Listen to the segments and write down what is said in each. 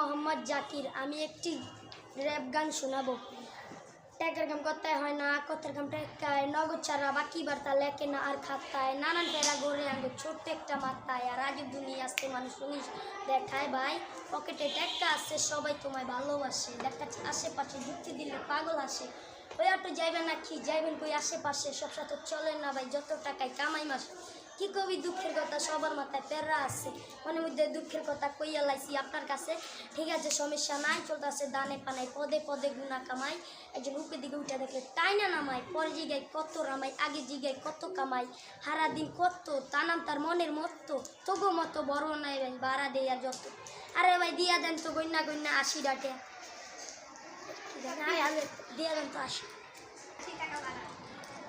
মোহাম্মদ জাকির, আমি একটি র্যাপ গান শোনাবো। ট্যাগের কাম করতে হয় না কথার কাম টেকায় নগদ ছাড়া বাকি বার্তা লেখে না আর খাতায়। নানান প্যারা গড়ে আনবে ছোট্ট একটা মাত্রায় আর আজব দুনিয়া আসতে মানুষ শুনিস, দেখায় ভাই, পকেটে ট্যাগটা আসছে সবাই তোমায় ভালোবাসে। দেখাচ্ছে আশেপাশে যুক্তি দিলে পাগল আসে ওই অটো যাইবেন না কি যাইবেন কই আশেপাশে? সব সাথে চলেন না ভাই, যত টাকায় কামাই মাসে। কি কবি দুঃখের কথা? সবার মাথায় প্যারা আছে। মনের মধ্যে দুঃখের কথা কইয়া লাইছি আপনার কাছে। ঠিক আছে, সমস্যা নাই চলতে চলতেছে দানে পানাই পদে পদে গুণা কামাই। একজন উপর দিকে উঠে দেখলে তাই না নামাই পরে জিগাই কত রামাই আগে জিগাই কত কামাই। হারা দিন কত তা নাম তার মনের মতো। তবু মতো বড় নাই ভাই, বাড়া দেয়া যত। আরে ভাই, দিয়া দেন তো গন্যা গন্যা আশি ডাটে। আরে দিয়া দেন তো আশি।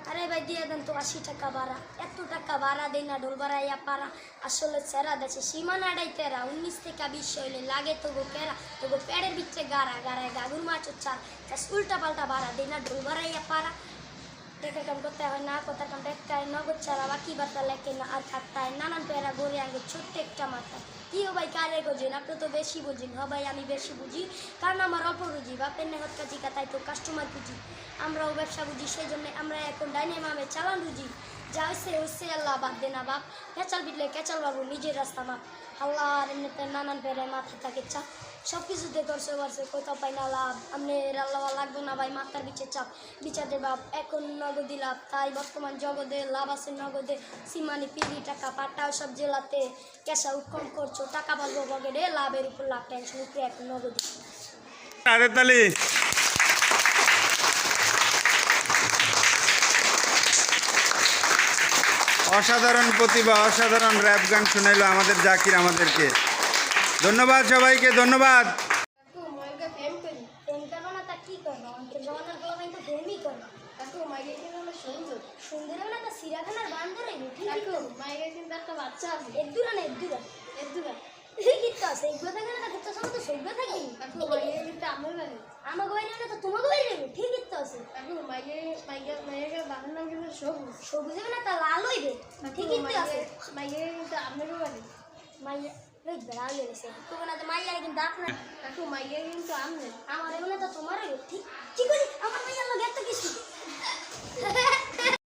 আরে ভাই, দিয়ে দেন তো আশি টাকা ভাড়া এত টাকা ভাড়া দেয় না, ঢোল ভাড়াইয়া পারা আসলে সেরা দেশে সীমানাটাই তেরা উনিশ থেকে বিশ হইলে লাগে তো গো কেরা তো গো পেড়ের ভিতরে গাড়া গাড়ায় গাগুর মাছ চার চাষ উল্টা পাল্টা ভাড়া দেয় না, ঢোল ভাড়াইয়া পারা টাকা কাম করতে হয় না কথা কাম টেকায় নগদ ছাড়া বাকি বার্তা লেখে না, আর খাতায় নানান পেরা গড়ে আগে ছোট্ট একটা মাথায় কি ভাই কারে গোজেন আপনি তো বেশি বুঝেন। হ ভাই, আমি বেশি বুঝি। কারণ আমার অল্প রুজি, বাপের নেহত কাজি, তাই তো কাস্টমার বুঝি আমরাও ব্যবসা বুঝি সেই জন্য আমরা এখন ডাইনে মামে চালান রুজি। যা হয়েছে হয়েছে আল্লাহ, বাদ দে না বাপ। কেচাল বিটলে কেচাল বাবু নিজের রাস্তা মাপ আর এমনিতে নানান পেরে মাথা থাকে, চাপ। সব কিছুতে করছে করছে কোথাও পাই না লাভ। আপনি আল্লাহ লাগবে না ভাই, মাথার বিচে চাপ। বিচারে বাপ, এখন নগদি লাভ। তাই বর্তমান জগতে লাভ আছে নগদে। সীমানি পিড়ি, টাকা পাটাও সব জেলাতে ক্যাশা উৎকম করছ। টাকা পাবো বগেরে, লাভের উপর লাভ টেনশন উপরে এখন নগদি আরে তালি অসাধারণ প্রতিভা অসাধারণ র্যাপ গান শোনাইলো আমাদের জাকির আমাদেরকে। ধন্যবাদ সবাইকে ধন্যবাদ। একটা বাচ্চা আছে। না এর তো সভ্য থাকি আমাকে বাইরে না তো তোমাকে বাইরে যাবে? ঠিকই তো আছে মাইকে মাইকে মাইকে বাবার নাম কিন্তু সবুজ সবুজ হবে না তা লাল হইবে? ঠিকই তো আছে। বাইরে কিন্তু আপনারও বাড়ি। মাইয়া ওই বেড়া গেছে। তোমার মাইয়া কিন্তু আপনার। কিন্তু আমার এমন তো তোমার